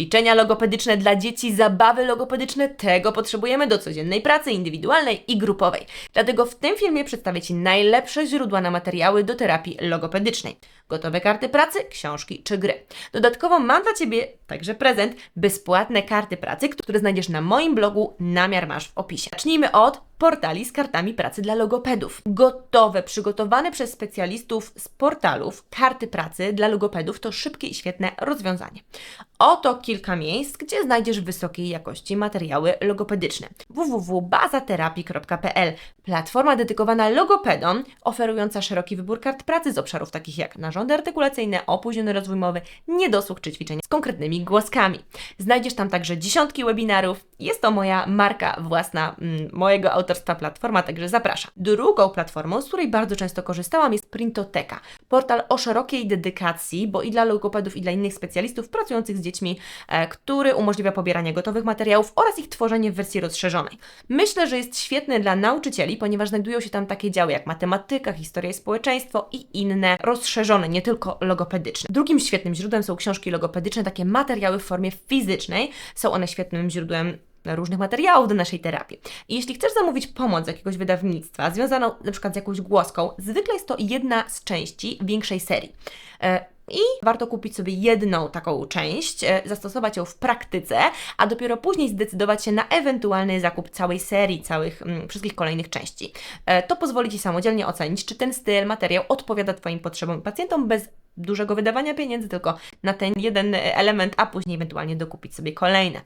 Ćwiczenia logopedyczne dla dzieci, zabawy logopedyczne, tego potrzebujemy do codziennej pracy indywidualnej i grupowej. Dlatego w tym filmie przedstawię Ci najlepsze źródła na materiały do terapii logopedycznej. Gotowe karty pracy, książki czy gry. Dodatkowo mam dla Ciebie także prezent, bezpłatne karty pracy, które znajdziesz na moim blogu Namiar Masz w opisie. Zacznijmy od portali z kartami pracy dla logopedów. Gotowe, przygotowane przez specjalistów z portalów karty pracy dla logopedów to szybkie i świetne rozwiązanie. Oto kilka miejsc, gdzie znajdziesz wysokiej jakości materiały logopedyczne. www.bazaterapii.pl Platforma dedykowana logopedom, oferująca szeroki wybór kart pracy z obszarów takich jak narządy artykulacyjne, opóźniony rozwój mowy, niedosłuch czy ćwiczenia z konkretnymi głoskami. Znajdziesz tam także dziesiątki webinarów. Jest to moja marka własna, mm, mojego autorstwa platforma, także zapraszam. Drugą platformą, z której bardzo często korzystałam, jest Printoteka. Portal o szerokiej dedykacji, bo i dla logopedów, i dla innych specjalistów pracujących z dziećmi, e, który umożliwia pobieranie gotowych materiałów oraz ich tworzenie w wersji rozszerzonej. Myślę, że jest świetny dla nauczycieli, ponieważ znajdują się tam takie działy jak matematyka, historia i społeczeństwo i inne rozszerzone, nie tylko logopedyczne. Drugim świetnym źródłem są książki logopedyczne, takie materiały w formie fizycznej. Są one świetnym źródłem różnych materiałów do naszej terapii. I jeśli chcesz zamówić pomoc jakiegoś wydawnictwa związaną na przykład z jakąś głoską, zwykle jest to jedna z części większej serii. E, i warto kupić sobie jedną taką część, e, zastosować ją w praktyce, a dopiero później zdecydować się na ewentualny zakup całej serii, całych mm, wszystkich kolejnych części. E, to pozwoli Ci samodzielnie ocenić, czy ten styl, materiał odpowiada Twoim potrzebom i pacjentom bez dużego wydawania pieniędzy, tylko na ten jeden element, a później ewentualnie dokupić sobie kolejne.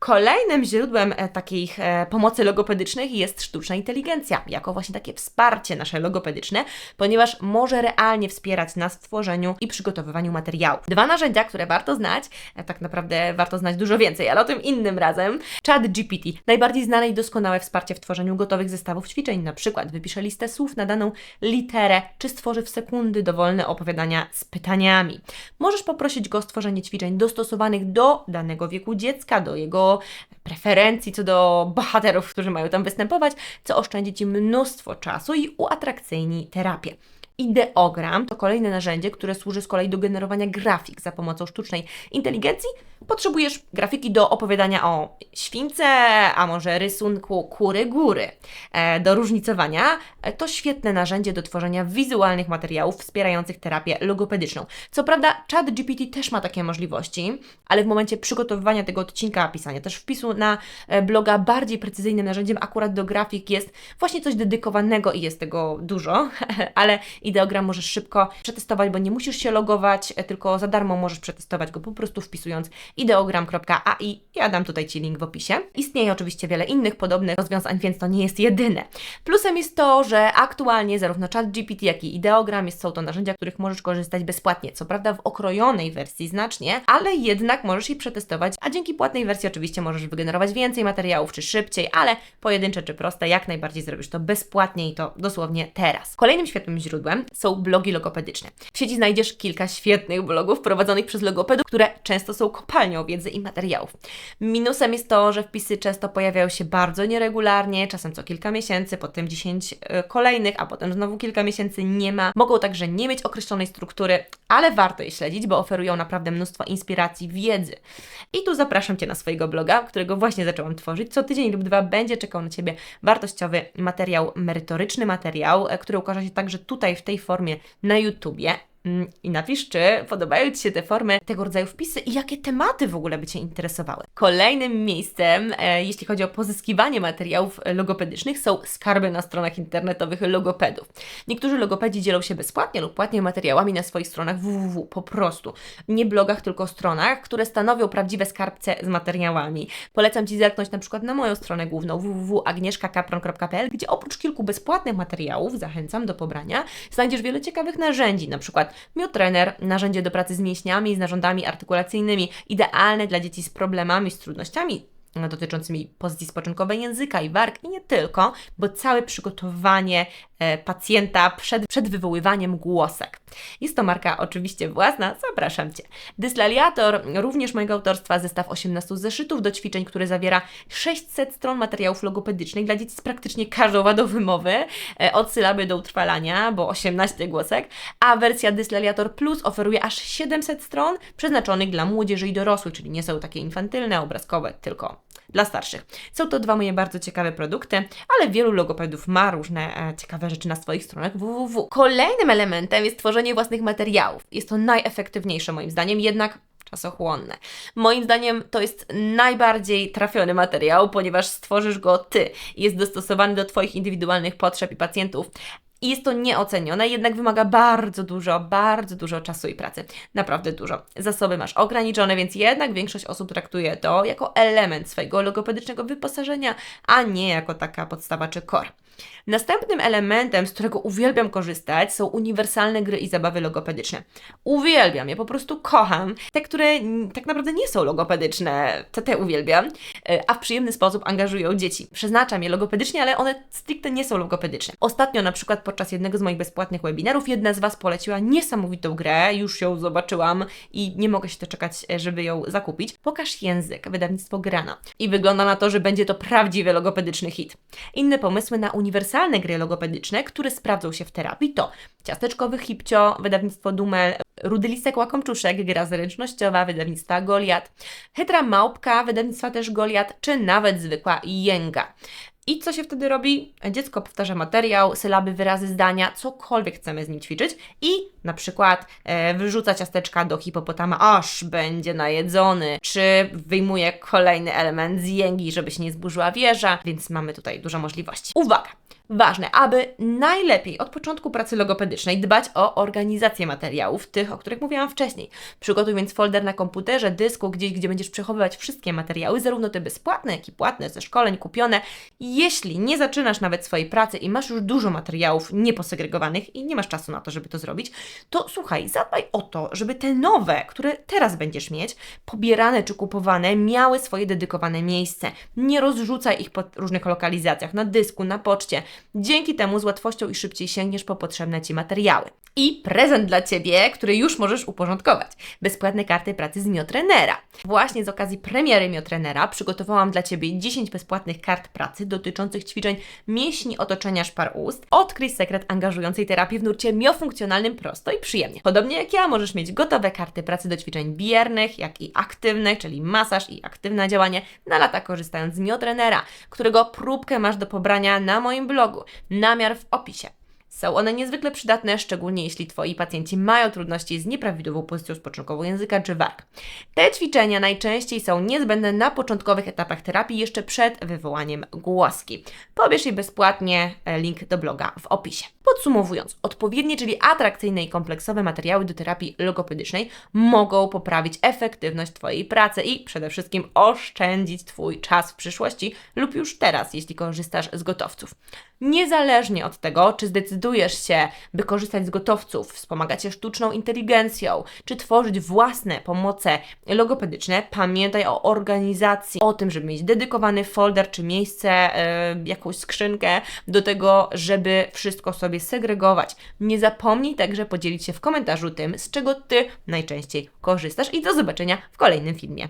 Kolejnym źródłem e, takich e, pomocy logopedycznych jest sztuczna inteligencja, jako właśnie takie wsparcie nasze logopedyczne, ponieważ może realnie wspierać nas w tworzeniu i przygotowywaniu materiałów. Dwa narzędzia, które warto znać, e, tak naprawdę warto znać dużo więcej, ale o tym innym razem. Chat GPT, najbardziej znane i doskonałe wsparcie w tworzeniu gotowych zestawów ćwiczeń, na przykład wypisze listę słów na daną literę, czy stworzy w sekundy dowolne opowiadania z pytaniami. Możesz poprosić go o stworzenie ćwiczeń dostosowanych do danego wieku dziecka, do jego preferencji, co do bohaterów, którzy mają tam występować, co oszczędzi Ci mnóstwo czasu i uatrakcyjni terapię. Ideogram to kolejne narzędzie, które służy z kolei do generowania grafik za pomocą sztucznej inteligencji. Potrzebujesz grafiki do opowiadania o śwince, a może rysunku kury góry. E, do różnicowania e, to świetne narzędzie do tworzenia wizualnych materiałów wspierających terapię logopedyczną. Co prawda, chat GPT też ma takie możliwości, ale w momencie przygotowywania tego odcinka, pisania też wpisu na e, bloga, bardziej precyzyjnym narzędziem akurat do grafik jest właśnie coś dedykowanego i jest tego dużo, ale ideogram możesz szybko przetestować, bo nie musisz się logować, e, tylko za darmo możesz przetestować go po prostu wpisując ideogram.ai. Ja dam tutaj Ci link w opisie. Istnieje oczywiście wiele innych podobnych rozwiązań, więc to nie jest jedyne. Plusem jest to, że aktualnie zarówno ChatGPT, jak i ideogram jest, są to narzędzia, których możesz korzystać bezpłatnie. Co prawda w okrojonej wersji znacznie, ale jednak możesz je przetestować, a dzięki płatnej wersji oczywiście możesz wygenerować więcej materiałów czy szybciej, ale pojedyncze czy proste, jak najbardziej zrobisz to bezpłatnie i to dosłownie teraz. Kolejnym świetnym źródłem są blogi logopedyczne. W sieci znajdziesz kilka świetnych blogów prowadzonych przez logopedów, które często są kopalnią wiedzy i materiałów. Minusem jest to, że wpisy często pojawiają się bardzo nieregularnie, czasem co kilka miesięcy, potem 10 e, kolejnych, a potem znowu kilka miesięcy nie ma. Mogą także nie mieć określonej struktury, ale warto je śledzić, bo oferują naprawdę mnóstwo inspiracji, wiedzy. I tu zapraszam Cię na swojego bloga, którego właśnie zaczęłam tworzyć. Co tydzień lub dwa będzie czekał na Ciebie wartościowy materiał, merytoryczny materiał, e, który ukaże się także tutaj w tej formie na YouTubie. Mm, I napisz, czy podobają Ci się te formy, tego rodzaju wpisy i jakie tematy w ogóle by Cię interesowały. Kolejnym miejscem, e, jeśli chodzi o pozyskiwanie materiałów logopedycznych, są skarby na stronach internetowych logopedów. Niektórzy logopedzi dzielą się bezpłatnie lub płatnie materiałami na swoich stronach www, po prostu. Nie blogach, tylko stronach, które stanowią prawdziwe skarbce z materiałami. Polecam Ci zerknąć na przykład na moją stronę główną www.agnieszkakapron.pl, gdzie oprócz kilku bezpłatnych materiałów, zachęcam do pobrania, znajdziesz wiele ciekawych narzędzi, na przykład Miotrener, narzędzie do pracy z mięśniami, z narządami artykulacyjnymi, idealne dla dzieci z problemami, z trudnościami dotyczącymi pozycji spoczynkowej języka i warg. I nie tylko, bo całe przygotowanie pacjenta przed, przed wywoływaniem głosek. Jest to marka oczywiście własna, zapraszam Cię. Dyslaliator, również mojego autorstwa, zestaw 18 zeszytów do ćwiczeń, który zawiera 600 stron materiałów logopedycznych dla dzieci z praktycznie każdą wadą wymowy, e, od sylaby do utrwalania, bo 18 głosek, a wersja Dyslaliator Plus oferuje aż 700 stron przeznaczonych dla młodzieży i dorosłych, czyli nie są takie infantylne, obrazkowe, tylko dla starszych. Są to dwa moje bardzo ciekawe produkty, ale wielu logopedów ma różne e, ciekawe rzeczy na swoich stronach www. Kolejnym elementem jest tworzenie własnych materiałów. Jest to najefektywniejsze moim zdaniem, jednak czasochłonne. Moim zdaniem to jest najbardziej trafiony materiał, ponieważ stworzysz go Ty. Jest dostosowany do Twoich indywidualnych potrzeb i pacjentów. I jest to nieocenione, jednak wymaga bardzo dużo, bardzo dużo czasu i pracy. Naprawdę dużo. Zasoby masz ograniczone, więc jednak większość osób traktuje to jako element swojego logopedycznego wyposażenia, a nie jako taka podstawa czy core. Następnym elementem, z którego uwielbiam korzystać, są uniwersalne gry i zabawy logopedyczne. Uwielbiam je, po prostu kocham. Te, które tak naprawdę nie są logopedyczne, te, te uwielbiam, e, a w przyjemny sposób angażują dzieci. Przeznaczam je logopedycznie, ale one stricte nie są logopedyczne. Ostatnio na przykład podczas jednego z moich bezpłatnych webinarów jedna z Was poleciła niesamowitą grę, już ją zobaczyłam i nie mogę się doczekać, e, żeby ją zakupić. Pokaż język, wydawnictwo Grana. I wygląda na to, że będzie to prawdziwy logopedyczny hit. Inne pomysły na uniwersalne gry logopedyczne, które sprawdzą się w terapii to Ciasteczkowy Hipcio, wydawnictwo Dumel, Rudy Lisek Łakomczuszek, gra zręcznościowa, wydawnictwa Goliat, Chytra Małpka, wydawnictwa też Goliat, czy nawet zwykła Jęga. I co się wtedy robi? Dziecko powtarza materiał, sylaby, wyrazy, zdania, cokolwiek chcemy z nim ćwiczyć i na przykład e, wyrzuca ciasteczka do hipopotama, aż będzie najedzony, czy wyjmuje kolejny element z jęgi, żeby się nie zburzyła wieża, więc mamy tutaj dużo możliwości. Uwaga! Ważne, aby najlepiej od początku pracy logopedycznej dbać o organizację materiałów, tych, o których mówiłam wcześniej. Przygotuj więc folder na komputerze, dysku, gdzieś, gdzie będziesz przechowywać wszystkie materiały, zarówno te bezpłatne, jak i płatne, ze szkoleń kupione. Jeśli nie zaczynasz nawet swojej pracy i masz już dużo materiałów nieposegregowanych i nie masz czasu na to, żeby to zrobić, to słuchaj, zadbaj o to, żeby te nowe, które teraz będziesz mieć, pobierane czy kupowane, miały swoje dedykowane miejsce. Nie rozrzucaj ich po różnych lokalizacjach, na dysku, na poczcie. Dzięki temu z łatwością i szybciej sięgniesz po potrzebne Ci materiały. I prezent dla Ciebie, który już możesz uporządkować. Bezpłatne karty pracy z Miotrenera. Właśnie z okazji premiery Miotrenera przygotowałam dla Ciebie 10 bezpłatnych kart pracy dotyczących ćwiczeń mięśni otoczenia szpar ust. Odkryj sekret angażującej terapii w nurcie miofunkcjonalnym prosto i przyjemnie. Podobnie jak ja, możesz mieć gotowe karty pracy do ćwiczeń biernych, jak i aktywnych, czyli masaż i aktywne działanie na lata korzystając z Miotrenera, którego próbkę masz do pobrania na moim blogu. Namiar w opisie. Są one niezwykle przydatne, szczególnie jeśli Twoi pacjenci mają trudności z nieprawidłową pozycją spoczynkową języka czy warg. Te ćwiczenia najczęściej są niezbędne na początkowych etapach terapii, jeszcze przed wywołaniem głoski. Pobierz je bezpłatnie, e, link do bloga w opisie. Podsumowując, odpowiednie, czyli atrakcyjne i kompleksowe materiały do terapii logopedycznej mogą poprawić efektywność Twojej pracy i przede wszystkim oszczędzić Twój czas w przyszłości lub już teraz, jeśli korzystasz z gotowców. Niezależnie od tego, czy zdecydujesz się, by korzystać z gotowców, wspomagać się sztuczną inteligencją, czy tworzyć własne pomoce logopedyczne, pamiętaj o organizacji, o tym, żeby mieć dedykowany folder czy miejsce, yy, jakąś skrzynkę do tego, żeby wszystko sobie segregować. Nie zapomnij także podzielić się w komentarzu tym, z czego Ty najczęściej korzystasz i do zobaczenia w kolejnym filmie.